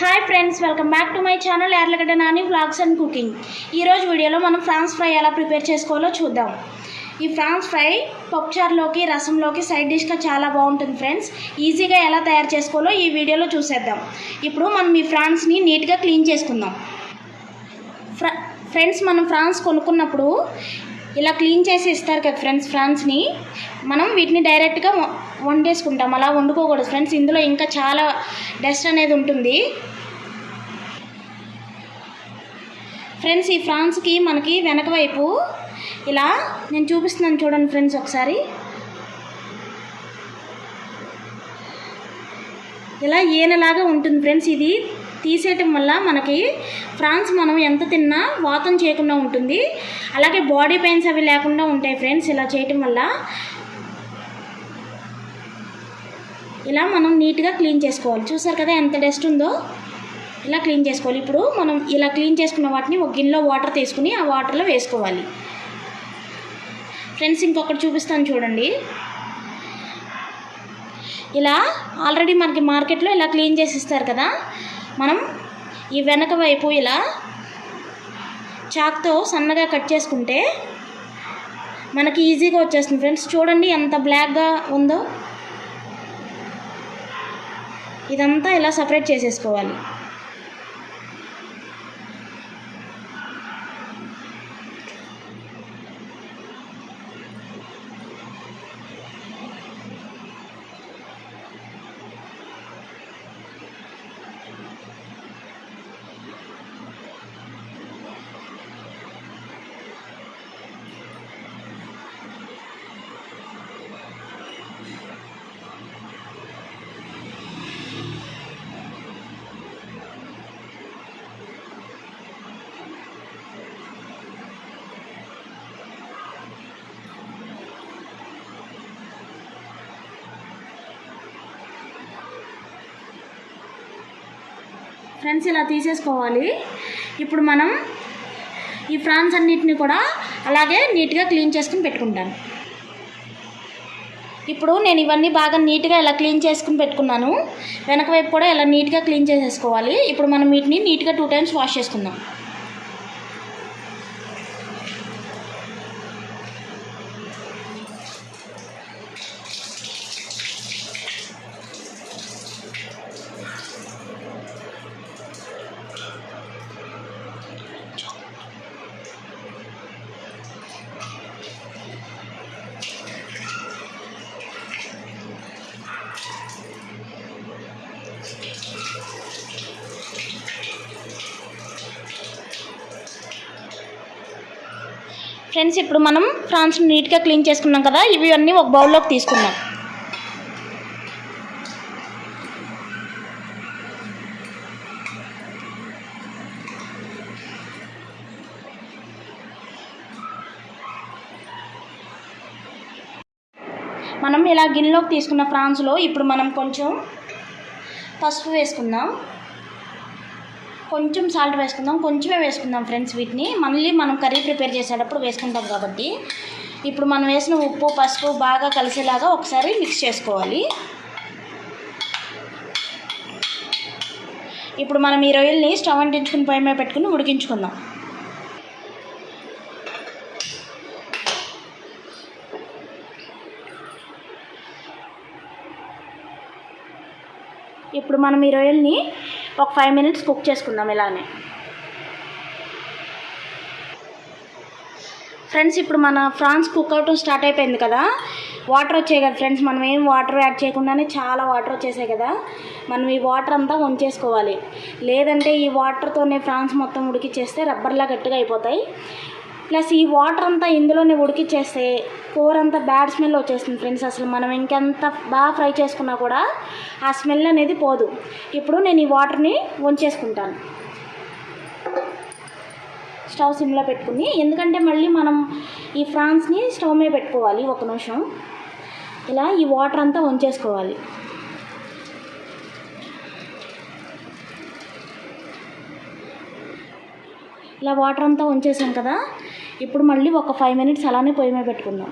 Hi friends welcome back to my channel Yerlagadda Nani vlogs and cooking ఈరోజు వీడియోలో మనం France fry ఎలా prepare చేసుకోవాలో చూద్దాం. ఈ ఫ్రాన్స్ ఫ్రై పప్పుచారులోకి రసంలోకి సైడ్ డిష్గా చాలా బాగుంటుంది ఫ్రెండ్స్ ఈజీగా ఎలా తయారు చేసుకోవాలో ఈ వీడియోలో చూసేద్దాం. ఇప్పుడు మనం ఈ ఫ్రాన్స్ని నీట్గా క్లీన్ చేసుకుందాం. ఫ్ర ఫ్రెండ్స్ మనం ఫ్రాన్స్ కొనుక్కున్నప్పుడు ఇలా క్లీన్ చేసి ఇస్తారు కదా ఫ్రెండ్స్ ఫ్రాన్స్ని. మనం వీటిని డైరెక్ట్గా వండేసుకుంటాం. అలా వండుకోకూడదు ఫ్రెండ్స్ ఇందులో ఇంకా చాలా డస్ట్ అనేది ఉంటుంది. ఫ్రెండ్స్ ఈ ఫ్రాన్స్కి మనకి వెనక వైపు ఇలా నేను చూపిస్తున్నాను చూడండి ఫ్రెండ్స్ ఒకసారి. ఇలా ఏనలాగా ఉంటుంది ఫ్రెండ్స్ ఇది. తీసేయటం వల్ల మనకి ఫ్రాన్స్ మనం ఎంత తిన్నా వాతం చేయకుండా ఉంటుంది. అలాగే బాడీ పెయిన్స్ అవి లేకుండా ఉంటాయి ఫ్రెండ్స్ ఇలా చేయటం వల్ల. ఇలా మనం నీట్గా క్లీన్ చేసుకోవాలి. చూసారు కదా ఎంత డస్ట్ ఉందో? ఇలా క్లీన్ చేసుకోవాలి. ఇప్పుడు మనం ఇలా క్లీన్ చేసుకున్న వాటిని ఒక గిన్నెలో వాటర్ తీసుకుని ఆ వాటర్లో వేసుకోవాలి. ఫ్రెండ్స్ ఇంకొకటి చూపిస్తాను చూడండి. ఇలా ఆల్రెడీ మనకి మార్కెట్లో ఇలా క్లీన్ చేసి ఇస్తారు కదా. మనం ఈ వెనక వైపు ఇలా చాక్తో సన్నగా కట్ చేసుకుంటే మనకి ఈజీగా వచ్చేస్తుంది ఫ్రెండ్స్. చూడండి ఎంత బ్లాక్గా ఉందో. ఇదంతా ఇలా సపరేట్ చేసేసుకోవాలి. ఫ్రెండ్స్ ఇలా తీసేసుకోవాలి. ఇప్పుడు మనం ఈ ఫ్రాన్స్ అన్నిటిని కూడా అలాగే నీట్గా క్లీన్ చేసుకుని పెట్టుకుంటాను. ఇప్పుడు నేను ఇవన్నీ బాగా నీట్గా ఇలా క్లీన్ చేసుకుని పెట్టుకున్నాను. వెనక వైపు కూడా ఇలా నీట్గా క్లీన్ చేసేసుకోవాలి. ఇప్పుడు మనం వీటిని నీట్గా టూ టైమ్స్ వాష్ చేసుకుందాం. ఫ్రెండ్స్ ఇప్పుడు మనం ఫ్రాన్స్ నీట్గా క్లీన్ చేసుకున్నాం కదా ఇవి అన్నీ ఒక బౌల్లోకి తీసుకున్నాం మనం ఇలా గిన్నెలోకి తీసుకున్న ఫ్రాన్స్లో ఇప్పుడు మనం కొంచెం పసుపు వేసుకుందాం. కొంచెం సాల్ట్ వేసుకుందాం కొంచెమే వేసుకుందాం ఫ్రెండ్స్ వీటిని. మళ్ళీ మనం కర్రీ ప్రిపేర్ చేసేటప్పుడు వేసుకుంటాం కాబట్టి. ఇప్పుడు మనం వేసిన ఉప్పు పసుపు బాగా కలిసేలాగా ఒకసారి మిక్స్ చేసుకోవాలి. ఇప్పుడు మనం ఈ రొయ్యల్ని స్టవ్ అంటించుకుని పొయ్యి మీద పెట్టుకుని ఉడికించుకుందాం. ఇప్పుడు మనం ఈ రొయ్యల్ని ఒక ఫైవ్ మినిట్స్ కుక్ చేసుకుందాం ఇలానే. ఫ్రెండ్స్ ఇప్పుడు మన ఫ్రాన్స్ కుక్ అవటం స్టార్ట్ అయిపోయింది కదా. వాటర్ వచ్చాయి కదా ఫ్రెండ్స్ మనం ఏం వాటర్ యాడ్ చేయకుండానే చాలా వాటర్ వచ్చేసాయి కదా. మనం ఈ వాటర్ అంతా వంచేసుకోవాలి. లేదంటే ఈ వాటర్తోనే ఫ్రాన్స్ మొత్తం ఉడికిచ్చేస్తే రబ్బర్లా గట్టిగా అయిపోతాయి. ప్లస్ ఈ వాటర్ అంతా ఇందులోనే ఉడికిచ్చేస్తే కూర అంతా బ్యాడ్ స్మెల్ వచ్చేస్తుంది ఫ్రెండ్స్. అసలు మనం ఇంకెంత బాగా ఫ్రై చేసుకున్నా కూడా ఆ స్మెల్ అనేది పోదు. ఇప్పుడు నేను ఈ వాటర్ని వంచేసుకుంటాను స్టవ్ సిమ్లో పెట్టుకుని ఎందుకంటే మళ్ళీ మనం ఈ ఫ్రాన్స్ని స్టవ్ మీద పెట్టుకోవాలి ఒక నిమిషం. ఇలా ఈ వాటర్ అంతా వంచేసుకోవాలి ఇలా వాటర్ అంతా ఉంచేసాం కదా ఇప్పుడు మళ్ళీ ఒక ఫైవ్ మినిట్స్ అలానే పొయ్యి మీద పెట్టుకుందాం.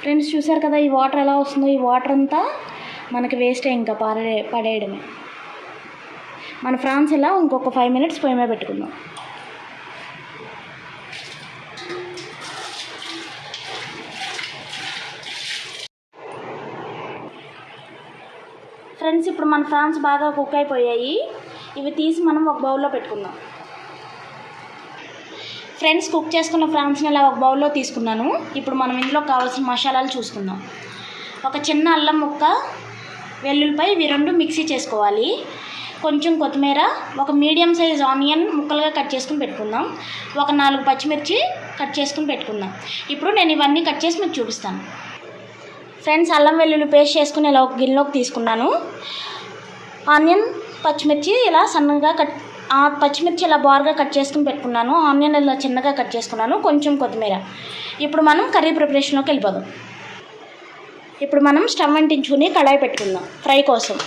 ఫ్రెండ్స్ చూసారు కదా ఈ వాటర్ ఎలా వస్తుందో? ఈ వాటర్ అంతా మనకి వేస్ట్ ఇంకా పారే పడేయడమే. మన ఫ్రాన్స్ ఇలా ఇంకొక ఫైవ్ మినిట్స్ పొయ్యి మీద పెట్టుకుందాం. ఫ్రెండ్స్ ఇప్పుడు మన ఫ్రాన్స్ బాగా కుక్ అయిపోయాయి. ఇవి తీసి మనం ఒక బౌల్లో పెట్టుకుందాం. ఫ్రెండ్స్ కుక్ చేసుకున్న ఫ్రాన్స్ని ఇలా ఒక బౌల్లో తీసుకున్నాను. ఇప్పుడు మనం ఇందులో కావాల్సిన మసాలాలు చూసుకుందాం. ఒక చిన్న అల్లం ముక్క వెల్లుల్లిపై ఇవి రెండు మిక్సీ చేసుకోవాలి. కొంచెం కొత్తిమీర ఒక మీడియం సైజ్ ఆనియన్ ముక్కలుగా కట్ చేసుకుని పెట్టుకుందాం. ఒక నాలుగు పచ్చిమిర్చి కట్ చేసుకుని పెట్టుకుందాం. ఇప్పుడు నేను ఇవన్నీ కట్ చేసి మీకు చూపిస్తాను. ఫ్రెండ్స్ అల్లం వెల్లుల్లి పేస్ట్ చేసుకుని ఇలా ఒక గిన్నెలోకి తీసుకున్నాను. ఆనియన్ పచ్చిమిర్చి ఇలా సన్నగా కట్ ఆ పచ్చిమిర్చి ఇలా బార్గా కట్ చేసుకుని పెట్టుకున్నాను. ఆనియన్ ఇలా చిన్నగా కట్ చేసుకున్నాను. కొంచెం కొత్తిమీర. ఇప్పుడు మనం కర్రీ ప్రిపరేషన్లోకి వెళ్ళిపోదాం. ఇప్పుడు మనం స్టవ్ అంటించుకుని కడాయి పెట్టుకుందాం. ఫ్రై కోసం.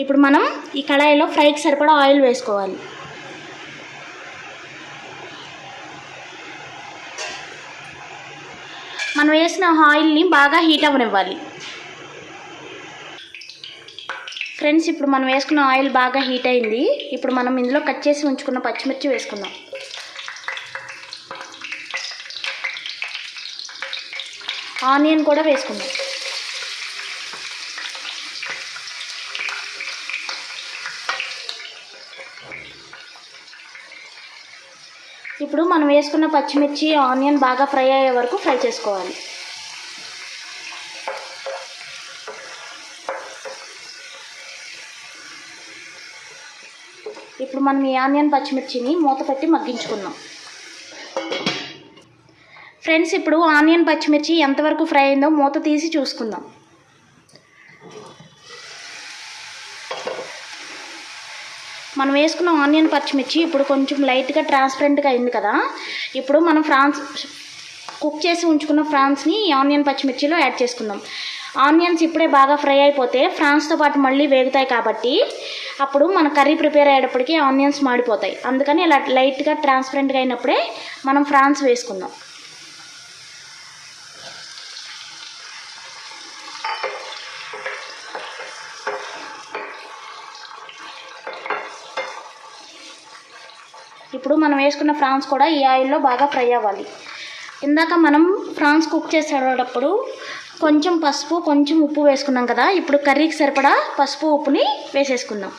ఇప్పుడు మనం ఈ కడాయిలో ఫ్రైకి సరిపడా ఆయిల్ వేసుకోవాలి. మనం వేసిన ఆయిల్ని బాగా హీట్ అవ్వనివ్వాలి. ఫ్రెండ్స్ ఇప్పుడు మనం వేసుకున్న ఆయిల్ బాగా హీట్ అయింది. ఇప్పుడు మనం ఇందులో కట్ చేసి ఉంచుకున్న పచ్చిమిర్చి వేసుకుందాం. ఆనియన్ కూడా వేసుకుందాం. ఇప్పుడు మనం వేసుకున్న పచ్చిమిర్చి ఆనియన్ బాగా ఫ్రై అయ్యే వరకు ఫ్రై చేసుకోవాలి. మనం ఈ ఆనియన్ పచ్చిమిర్చిని మూత పెట్టి మగ్గించుకుందాం. ఫ్రెండ్స్ ఇప్పుడు ఆనియన్ పచ్చిమిర్చి ఎంతవరకు ఫ్రై అయిందో మూత తీసి చూసుకుందాం. మనం వేసుకున్న ఆనియన్ పచ్చిమిర్చి ఇప్పుడు కొంచెం లైట్గా ట్రాన్స్పరెంట్గా అయింది కదా. ఇప్పుడు మనం ఫ్రాన్స్ కుక్ చేసి ఉంచుకున్న ఫ్రాన్స్ని ఆనియన్ పచ్చిమిర్చిలో యాడ్ చేసుకుందాం. ఆనియన్స్ ఇప్పుడే బాగా ఫ్రై అయిపోతే ఫ్రాన్స్తో పాటు మళ్ళీ వేగుతాయి కాబట్టి అప్పుడు మన కర్రీ ప్రిపేర్ అయ్యేటప్పటికి ఆనియన్స్ మాడిపోతాయి. అందుకని ఇలా లైట్గా ట్రాన్స్పరెంట్గా అయినప్పుడే మనం ఫ్రాన్స్ వేసుకుందాం. ఇప్పుడు మనం వేసుకున్న ఫ్రాన్స్ కూడా ఈ ఆయిల్లో బాగా ఫ్రై అవ్వాలి. ఇందాక మనం ఫ్రాన్స్ కుక్ చేసేటప్పుడు కొంచెం పసుపు కొంచెం ఉప్పు వేసుకున్నాం కదా. ఇప్పుడు కర్రీకి సరిపడా పసుపు ఉప్పుని వేసేసుకుందాం.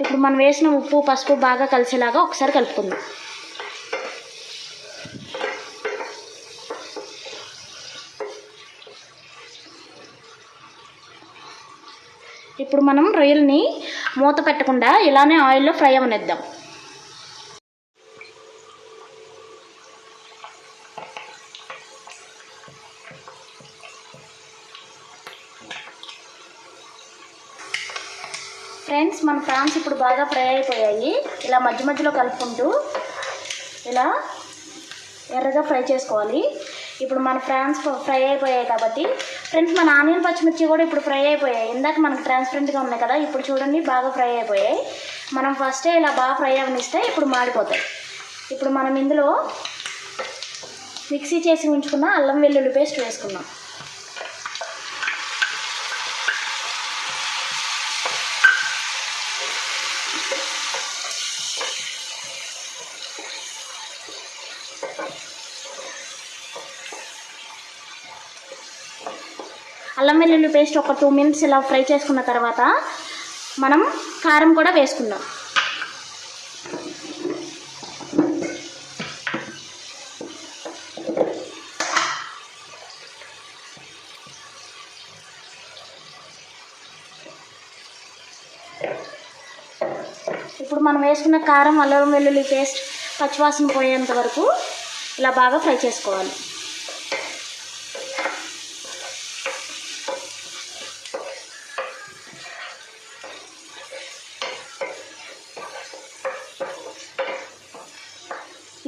ఇప్పుడు మనం వేసిన ఉప్పు పసుపు బాగా కలిసేలాగా ఒకసారి కలుపుకుందాం. ఇప్పుడు మనం రొయ్యల్ని మూత పెట్టకుండా ఇలానే ఆయిల్లో ఫ్రై అవనిద్దాం. ఫ్రెండ్స్ మన ఫ్రాన్స్ ఇప్పుడు బాగా ఫ్రై అయిపోయాయి. ఇలా మధ్య మధ్యలో కలుపుకుంటూ ఇలా ఎర్రగా ఫ్రై చేసుకోవాలి. ఇప్పుడు మన ఫ్రాన్స్ ఫ్రై అయిపోయాయి కాబట్టి ఫ్రెండ్స్ మన ఆనియన్ పచ్చిమిర్చి కూడా ఇప్పుడు ఫ్రై అయిపోయాయి. ఇందాక మనకు ట్రాన్స్పరెంట్గా ఉన్నాయి కదా ఇప్పుడు చూడండి బాగా ఫ్రై అయిపోయాయి. మనం ఫస్టే ఇలా బాగా ఫ్రై అవనిస్తే ఇప్పుడు మాడిపోతాయి. ఇప్పుడు మనం ఇందులో మిక్సీ చేసి ఉంచుకున్న అల్లం వెల్లుల్లి పేస్ట్ వేసుకున్నాం అల్లం వెల్లుల్లి పేస్ట్ ఒక టూ మినిట్స్ ఇలా ఫ్రై చేసుకున్న తర్వాత మనం కారం కూడా వేసుకుందాం. ఇప్పుడు మనం వేసుకున్న కారం అల్లం వెల్లుల్లి పేస్ట్ పచ్చివాసన పోయేంత వరకు ఇలా బాగా ఫ్రై చేసుకోవాలి.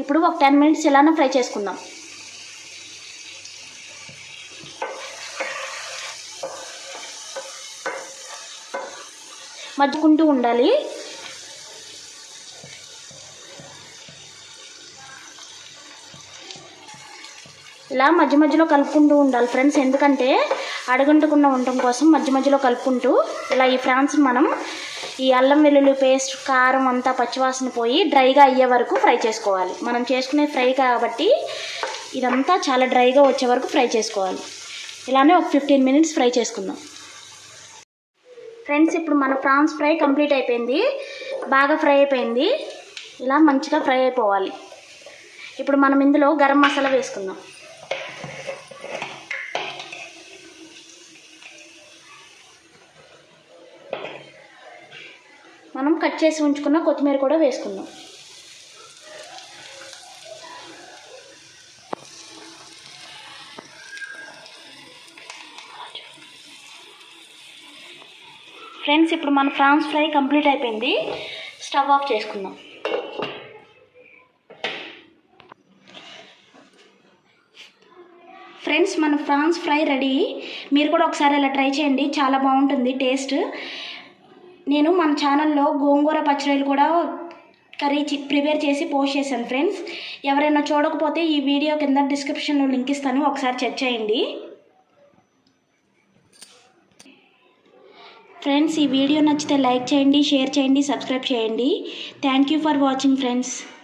ఇప్పుడు ఒక టెన్ మినిట్స్ ఇలానే ఫ్రై చేసుకుందాం. మధ్యకుంటూ ఉండాలి. ఇలా మధ్య మధ్యలో కలుపుకుంటూ ఉండాలి ఫ్రెండ్స్ ఎందుకంటే అడగంటకుండా ఉండటం కోసం మధ్య మధ్యలో కలుపుకుంటూ ఇలా ఈ ఫ్రాన్స్ మనం ఈ అల్లం వెల్లుల్లి పేస్ట్ కారం అంతా పచ్చివాసన పోయి డ్రైగా అయ్యే వరకు ఫ్రై చేసుకోవాలి. మనం చేసుకునే ఫ్రై కాబట్టి ఇదంతా చాలా డ్రైగా వచ్చే వరకు ఫ్రై చేసుకోవాలి. ఇలానే ఒక ఫిఫ్టీన్ మినిట్స్ ఫ్రై చేసుకుందాం. ఫ్రెండ్స్ ఇప్పుడు మన ప్రాన్స్ ఫ్రై కంప్లీట్ అయిపోయింది. బాగా ఫ్రై అయిపోయింది. ఇలా మంచిగా ఫ్రై అయిపోవాలి. ఇప్పుడు మనం ఇందులో గరం మసాలా వేసుకుందాం మనం కట్ చేసి ఉంచుకున్న కొత్తిమీర కూడా వేసుకుందాం. ఫ్రెండ్స్ ఇప్పుడు మన ఫ్రాన్స్ ఫ్రై కంప్లీట్ అయిపోయింది. స్టవ్ ఆఫ్ చేసుకుందాం. ఫ్రెండ్స్ మన ఫ్రాన్స్ ఫ్రై రెడీ. మీరు కూడా ఒకసారి ఇలా ట్రై చేయండి. చాలా బాగుంటుంది టేస్ట్. నేను మన ఛానల్లో గోంగూర పచ్చడిలు కూడా కర్రీ చి- ప్రిపేర్ చేసి పోస్ట్ చేశాను ఫ్రెండ్స్. ఎవరైనా చూడకపోతే ఈ వీడియో కింద డిస్క్రిప్షన్లో లింక్ ఇస్తాను. ఒకసారి చెక్ చేయండి. ఫ్రెండ్స్ ఈ వీడియో నచ్చితే లైక్ చేయండి షేర్ చేయండి సబ్స్క్రైబ్ చేయండి. Thank you for watching friends.